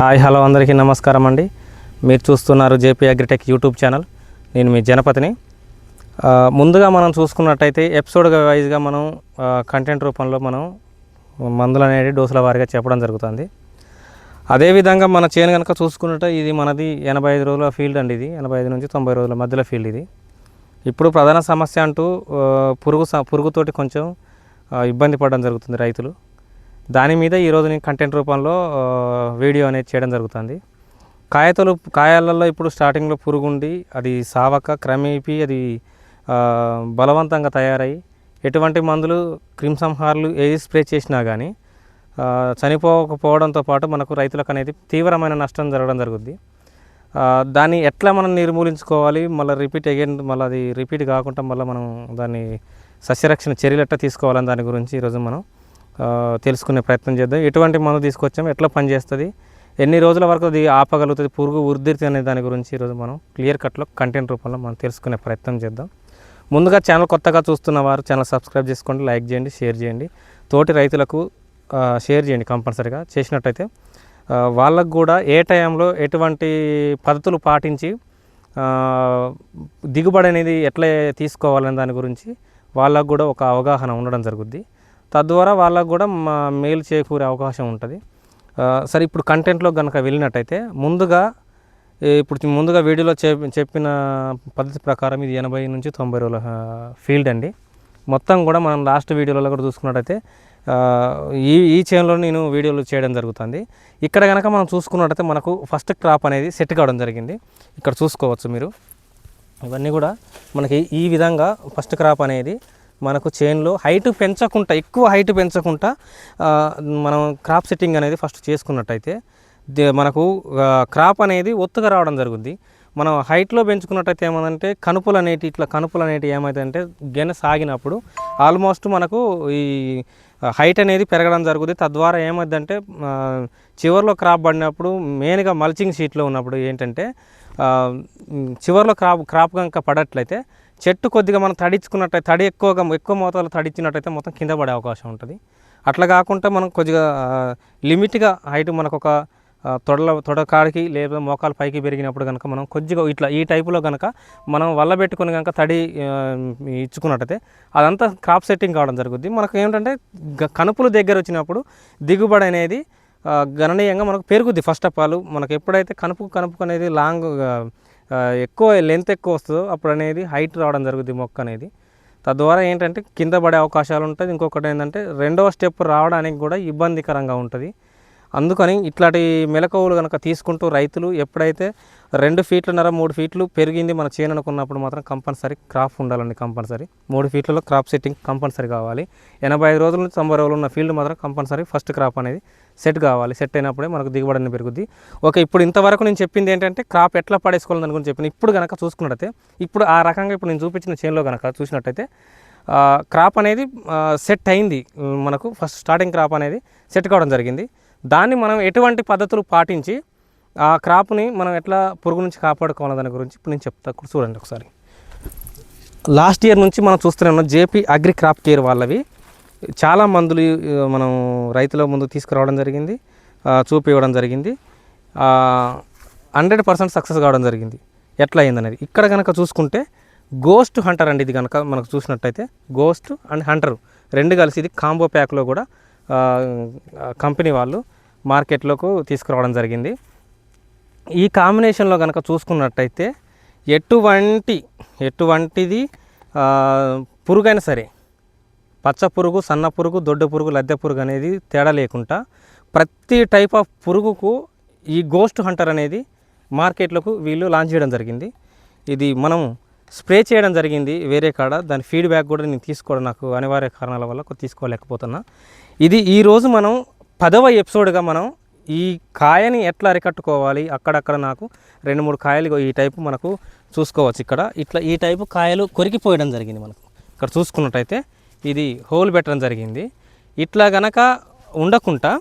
Hi hello అందరికీ నమస్కారం అండి. మీరు చూస్తున్నారు జేపీ అగ్రిటెక్ యూట్యూబ్ ఛానల్. నేను మీ జనపతిని. ముందుగా మనం చూసుకున్నట్టయితే ఎపిసోడ్ వైజ్గా మనం కంటెంట్ రూపంలో మనం మందులు అనేది డోసుల వారిగా చెప్పడం జరుగుతుంది. అదేవిధంగా మన చేను కనుక చూసుకున్నట్టు ఇది మనది ఎనభై ఐదు రోజుల ఫీల్డ్ అండి ఇది. ఎనభై ఐదు నుంచి తొంభై రోజుల మధ్యలో ఫీల్డ్ ఇది. ఇప్పుడు ప్రధాన సమస్య అంటూ పురుగు స- పురుగుతోటి కొంచెం ఇబ్బంది పడడం జరుగుతుంది రైతులు. దాని మీద ఈరోజు నేను కంటెంట్ రూపంలో వీడియో అనేది చేయడం జరుగుతుంది. కాయతలు కాయలలో ఇప్పుడు స్టార్టింగ్లో పురుగుండి అది సావక క్రమేపీ అది బలవంతంగా తయారై ఎటువంటి మందులు క్రిమిసంహారాలు ఏది స్ప్రే చేసినా కానీ చనిపోకపోవడంతో పాటు మనకు రైతులకు అనేది తీవ్రమైన నష్టం జరగడం జరుగుద్ది. దాన్ని ఎట్లా మనం నిర్మూలించుకోవాలి? మళ్ళీ రిపీట్ అగైన్ మళ్ళీ అది రిపీట్ కాకుండా మళ్ళీ మనం దాన్ని సస్యరక్షణ చర్యలు ఎట్లా తీసుకోవాలని దాని గురించి ఈరోజు మనం తెలుసుకునే ప్రయత్నం చేద్దాం. ఎటువంటి మందు తీసుకొచ్చాము? ఎట్లా పనిచేస్తుంది? ఎన్ని రోజుల వరకు అది ఆపగలుగుతుంది? పురుగు ఉధృతి అనే దాని గురించి ఈరోజు మనం క్లియర్ కట్లో కంటెంట్ రూపంలో మనం తెలుసుకునే ప్రయత్నం చేద్దాం. ముందుగా ఛానల్ కొత్తగా చూస్తున్న వారు ఛానల్ సబ్స్క్రైబ్ చేసుకోండి లైక్ చేయండి షేర్ చేయండి. తోటి రైతులకు షేర్ చేయండి కంపల్సరీగా. చేసినట్టయితే వాళ్ళకు కూడా ఏ టైంలో ఎటువంటి పద్ధతులు పాటించి దిగుబడి అనేది ఎట్లా తీసుకోవాలనే దాని గురించి వాళ్ళకు కూడా ఒక అవగాహన ఉండడం జరుగుద్ది. తద్వారా వాళ్ళకు కూడా మా మేలు చేకూరే అవకాశం ఉంటుంది. సరే ఇప్పుడు కంటెంట్లో కనుక వెళ్ళినట్టయితే ముందుగా ఇప్పుడు ముందుగా వీడియోలో చెప్పిన పద్ధతి ప్రకారం ఇది ఎనభై నుంచి తొంభై రోజుల ఫీల్డ్ అండి. మొత్తం కూడా మనం లాస్ట్ వీడియోలలో కూడా చూసుకున్నట్టయితే ఈ ఈ చేనులో నేను వీడియోలు చేయడం జరుగుతుంది. ఇక్కడ కనుక మనం చూసుకున్నట్టయితే మనకు ఫస్ట్ క్రాప్ అనేది సెట్ కావడం జరిగింది. ఇక్కడ చూసుకోవచ్చు మీరు. ఇవన్నీ కూడా మనకి ఈ విధంగా ఫస్ట్ క్రాప్ అనేది మనకు చేన్లో హైట్ పెంచకుండా ఎక్కువ హైట్ పెంచకుండా మనం క్రాప్ సెట్టింగ్ అనేది ఫస్ట్ చేసుకున్నట్టయితే మనకు క్రాప్ అనేది ఒత్తుగా రావడం జరుగుద్ది. మనం హైట్లో పెంచుకున్నట్టయితే ఏమైందంటే కనుపులు అనేటి ఇట్లా కనుపులు అనేటివి ఏమైందంటే గెన సాగినప్పుడు ఆల్మోస్ట్ మనకు ఈ హైట్ అనేది పెరగడం జరుగుతుంది తద్వారా ఏమైందంటే చివరిలో చివర్లో క్రాప్ పడినప్పుడు మెయిన్గా మల్చింగ్ షీట్లో ఉన్నప్పుడు ఏంటంటే చివరిలో చివర్లో క్రాప్ క్రాప్ కనుక పడట్లయితే చెట్టు కొద్దిగా మనం తడించుకున్నట్టయితే తడి ఎక్కువగా ఎక్కువ మోతాదులో తడిచ్చినట్టయితే మొత్తం కింద పడే అవకాశం ఉంటుంది. అట్లా కాకుండా మనం కొద్దిగా లిమిట్గా హైట్ మనకు ఒక తొడల తొడకాడికి లేదా మోకాలు పైకి పెరిగినప్పుడు కనుక మనం కొద్దిగా ఇట్లా ఈ టైపులో కనుక మనం వల్ల పెట్టుకుని కనుక తడి ఇచ్చుకున్నట్టయితే అదంతా క్రాప్ సెట్టింగ్ కావడం జరుగుద్ది. మనకు ఏంటంటే గ- కనుపులు దగ్గర వచ్చినప్పుడు దిగుబడి అనేది గణనీయంగా మనకు పెరుగుద్ది. ఫస్ట్ ఆఫ్ ఆల్ మనకు ఎప్పుడైతే కనుపు కనుపు అనేది లాంగ్ ఎక్కువ లెంత్ ఎక్కువ వస్తుందో అప్పుడు అనేది హైట్ రావడం జరుగుతుంది మొక్క అనేది. తద్వారా ఏంటంటే కింద పడే అవకాశాలు ఉంటుంది. ఇంకొకటి ఏంటంటే రెండవ స్టెప్ రావడానికి కూడా ఇబ్బందికరంగా ఉంటుంది. అందుకని ఇట్లాంటి మెలకువలు కనుక తీసుకుంటూ రైతులు ఎప్పుడైతే రెండు ఫీట్లన్నర మూడు ఫీట్లు పెరిగింది మన చేను అనుకున్నప్పుడు మాత్రం కంపల్సరీ క్రాప్ ఉండాలండి కంపల్సరీ. మూడు ఫీట్లలో క్రాప్ సెట్టింగ్ కంపల్సరీ కావాలి. ఎనభై ఐదు రోజుల నుంచి తొంభై రోజులు ఉన్న ఫీల్డ్ మాత్రం కంపల్సరీ ఫస్ట్ క్రాప్ అనేది సెట్ కావాలి సెట్ అయినప్పుడే మనకు దిగుబడి అనేది పెరుగుద్ది. ఓకే ఇప్పుడు ఇంతవరకు నేను చెప్పింది ఏంటంటే క్రాప్ ఎట్లా పడేసుకోవాలని దాని గురించి చెప్పిన ఇప్పుడు కనుక చూసుకున్నట్టయితే ఇప్పుడు ఆ రకంగా ఇప్పుడు నేను చూపించిన చేన్లో కనుక చూసినట్టయితే క్రాప్ అనేది సెట్ అయింది. మనకు ఫస్ట్ స్టార్టింగ్ క్రాప్ అనేది సెట్ కావడం జరిగింది. దాన్ని మనం ఎటువంటి పద్ధతులు పాటించి ఆ క్రాప్ని మనం ఎట్లా పురుగు నుంచి కాపాడుకోవాలి దాని గురించి ఇప్పుడు నేను చెప్తా. చూడండి ఒకసారి. లాస్ట్ ఇయర్ నుంచి మనం చూస్తూనే ఉన్నాం జేపీ అగ్రి క్రాప్ కేర్ వాళ్ళవి. చాలా మందులు మనం రైతుల ముందు తీసుకురావడం జరిగింది. చూపివ్వడం జరిగింది. హండ్రెడ్ పర్సెంట్ సక్సెస్ కావడం జరిగింది. ఎట్లా అయిందనేది. ఇక్కడ కనుక చూసుకుంటే గోస్ట్ హంటర్ అండి ఇది కనుక మనకు చూసినట్టయితే. గోస్ట్ అండ్ హంటర్ రెండు కలిసి ఇది కాంబో ప్యాక్లో కూడా కంపెనీ వాళ్ళు మార్కెట్లోకి తీసుకురావడం జరిగింది. ఈ కాంబినేషన్లో కనుక చూసుకున్నట్టయితే ఎటువంటి ఎటువంటిది పురుగైనా సరే పచ్చ పురుగు సన్న పురుగు దొడ్డ పురుగు లద్దె పురుగు అనేది తేడా లేకుండా ప్రతి టైప్ ఆఫ్ పురుగుకు ఈ గోస్ట్ హంటర్ అనేది మార్కెట్లకు వీళ్ళు లాంచ్ చేయడం జరిగింది. ఇది మనం స్ప్రే చేయడం జరిగింది వేరే కాడ. దాని ఫీడ్బ్యాక్ కూడా నేను తీసుకోవడం నాకు అనివార్య కారణాల వల్ల తీసుకోలేకపోతున్నా. ఇది ఈరోజు మనం పదవ ఎపిసోడ్గా మనం ఈ కాయని ఎట్లా అరికట్టుకోవాలి? అక్కడక్కడ నాకు రెండు మూడు కాయలు ఈ టైపు మనకు చూసుకోవచ్చు ఇక్కడ. ఇట్లా ఈ టైపు కాయలు కొరికిపోయడం జరిగింది మనకు. ఇక్కడ చూసుకున్నట్టయితే ఇది హోల్ పెట్టడం జరిగింది. ఇట్లా గనక ఉండకుండా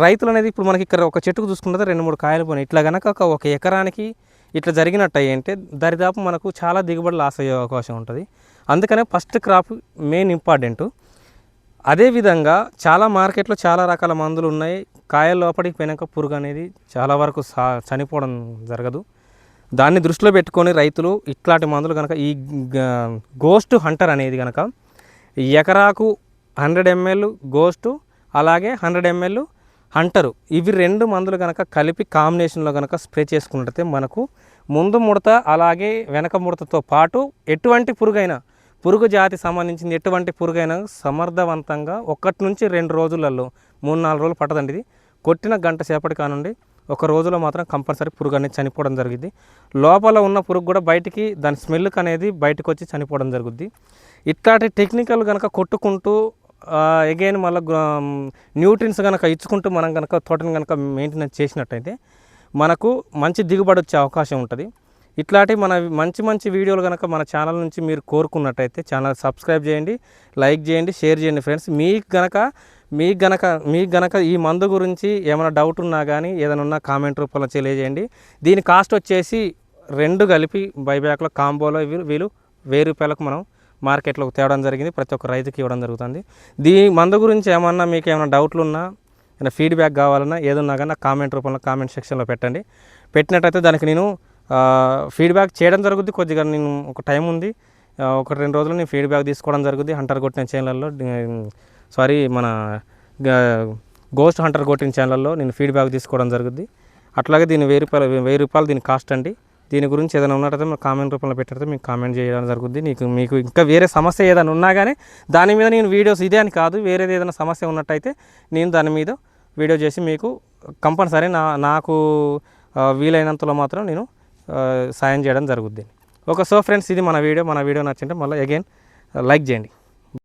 రైతులు అనేది ఇప్పుడు మనకి ఇక్కడ ఒక చెట్టుకు చూసుకుంటే రెండు మూడు కాయలు పోయినాయి. ఇట్లా గనక ఒక- ఒక ఎకరానికి ఇట్లా జరిగినట్టు అంటే దరిదాపు మనకు చాలా దిగుబడి లాస్ అయ్యే అవకాశం ఉంటుంది. అందుకనే ఫస్ట్ క్రాప్ మెయిన్ ఇంపార్టెంట్. అదేవిధంగా చాలా మార్కెట్లో చాలా రకాల మందులు ఉన్నాయి. కాయల లోపలికి పోయినాక పురుగు అనేది చాలా వరకు సా చనిపోవడం జరగదు. దాన్ని దృష్టిలో పెట్టుకొని రైతులు ఇట్లాంటి మందులు కనుక ఈ గోస్ట్ హంటర్ అనేది కనుక ఎకరాకు హండ్రెడ్ ఎంఎల్ గోస్టు అలాగే హండ్రెడ్ ఎంఎల్ హంటరు. ఇవి రెండు మందులు కనుక కలిపి కాంబినేషన్లో కనుక స్ప్రే చేసుకున్నట్టయితే మనకు ముందు ముడత అలాగే వెనక ముడతతో పాటు ఎటువంటి పురుగైనా పురుగు జాతి సంబంధించింది ఎటువంటి పురుగైనా సమర్థవంతంగా ఒకటి నుంచి రెండు రోజులలో మూడు నాలుగు రోజులు పట్టదండి ఇది. కొట్టిన గంట సేపటి కానుండి ఒక రోజులో మాత్రం కంపల్సరీ పురుగు అనేది చనిపోవడం జరుగుద్ది లోపల ఉన్న పురుగు కూడా బయటికి దాని స్మెల్కి అనేది బయటకు వచ్చి చనిపోవడం జరుగుద్ది. ఇట్లాంటి టెక్నికల్ కనుక కొట్టుకుంటూ అగైన్ మళ్ళీ న్యూట్రిన్స్ కనుక ఇచ్చుకుంటూ మనం కనుక తోటని కనుక మెయింటెనెన్స్ చేసినట్టయితే మనకు మంచి దిగుబడి వచ్చే అవకాశం ఉంటుంది. ఇట్లాంటి మన మంచి మంచి వీడియోలు కనుక మన ఛానల్ నుంచి మీరు కోరుకున్నట్టయితే ఛానల్ సబ్స్క్రైబ్ చేయండి లైక్ చేయండి షేర్ చేయండి ఫ్రెండ్స్. మీకు కనుక మీకు గనక మీకు గనక ఈ మందు గురించి ఏమైనా డౌట్ ఉన్నా కానీ ఏదైనా ఉన్నా కామెంట్ రూపంలో తెలియజేయండి. దీని కాస్ట్ వచ్చేసి రెండు కలిపి బైబ్యాక్లో కాంబోలో వీళ్ళు వీళ్ళు వెయ్యి రూపాయలకు మనం మార్కెట్లోకి తేవడం జరిగింది. ప్రతి ఒక్క రైతుకి ఇవ్వడం జరుగుతుంది. దీని మందు గురించి ఏమన్నా మీకు ఏమైనా డౌట్లు ఉన్నా ఏమైనా ఫీడ్బ్యాక్ కావాలన్నా ఏదున్నా కానీ నాకు కామెంట్ రూపంలో కామెంట్ సెక్షన్లో పెట్టండి. పెట్టినట్టయితే దానికి నేను ఫీడ్బ్యాక్ చేయడం జరుగుద్ది. కొద్దిగా నేను ఒక టైం ఉంది. ఒక రెండు రోజులు నేను ఫీడ్బ్యాక్ తీసుకోవడం జరుగుద్ది. హంటర్ కొట్టిన ఛానల్లో సారీ మన గోస్ట్ హంటర్ కొట్టిన ఛానల్లో నేను ఫీడ్బ్యాక్ తీసుకోవడం జరుగుద్ది. అట్లాగే దీని వెయ్యి రూపాయలు వెయ్యి రూపాయలు దీని కాస్ట్ అండి. దీని గురించి ఏదైనా ఉన్నట్టయితే మీరు కామెంట్ రూపంలో పెట్టితే మీకు కామెంట్ చేయడం జరుగుద్ది. నీకు మీకు ఇంకా వేరే సమస్య ఏదైనా ఉన్నా కానీ దాని మీద నేను వీడియోస్ ఇదే అని కాదు వేరేది ఏదైనా సమస్య ఉన్నట్టయితే నేను దాని మీద వీడియో చేసి మీకు కంపల్సరీ నా నాకు వీలైనంతలో మాత్రం నేను సాయం చేయడం జరుగుద్ది. ఓకే సో ఫ్రెండ్స్ ఇది మన వీడియో. మన వీడియో నచ్చింటే మళ్ళీ అగైన్ లైక్ చేయండి.